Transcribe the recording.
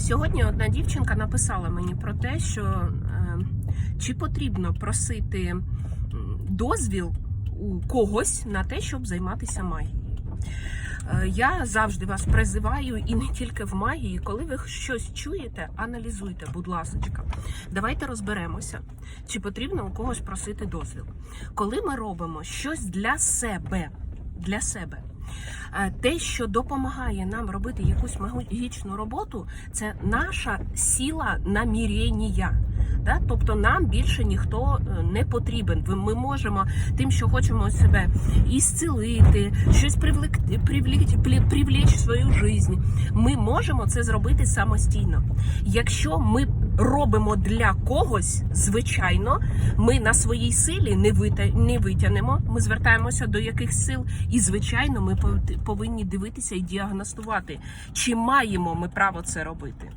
Сьогодні одна дівчинка написала мені про те, що е, чи потрібно просити дозвіл у когось на те, щоб займатися магією. Е, Я завжди вас призиваю і не тільки в магії. Коли ви щось чуєте, аналізуйте, будь ласка. Давайте розберемося, чи потрібно у когось просити дозвіл. Коли ми робимо щось для себе, для себе. Те, що допомагає нам робити якусь магічну роботу, це наша сила намірення. Да? Тобто нам більше ніхто е, не потрібен. Ми можемо тим, що хочемо себе ісцілити, щось привлекти, привлечь, привлечь свою жизнь. Ми можемо це зробити самостійно. Якщо ми робимо для когось, звичайно, ми на своїй силі не вита- не витягнемо. Ми звертаємося до яких сил, і звичайно, ми пов- повинні дивитися і діагностувати, чи маємо ми право це робити.